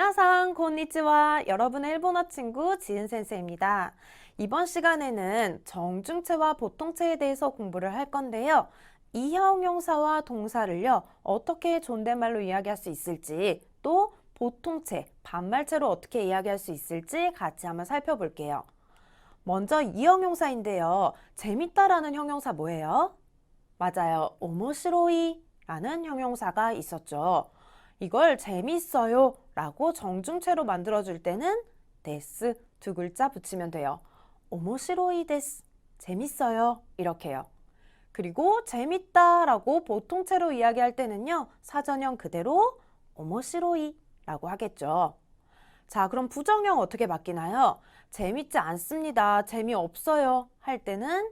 여러분, 곤니치와 여러분의 일본어 친구 지은 센세입니다. 이번 시간에는 정중체와 보통체에 대해서 공부를 할 건데요. 이 형 용사와 동사를요, 어떻게 존댓말로 이야기할 수 있을지, 또 보통체, 반말체로 어떻게 이야기할 수 있을지 같이 한번 살펴볼게요. 먼저 이 형 용사인데요. 재밌다라는 형용사 뭐예요? 맞아요. 오모시로이라는 형용사가 있었죠. 이걸 재밌어요 라고 정중체로 만들어줄 때는 데스 두 글자 붙이면 돼요. 오모시로이 데스. 재밌어요. 이렇게요. 그리고 재밌다 라고 보통체로 이야기할 때는요. 사전형 그대로 오모시로이 라고 하겠죠. 자, 그럼 부정형 어떻게 바뀌나요? 재밌지 않습니다. 재미없어요. 할 때는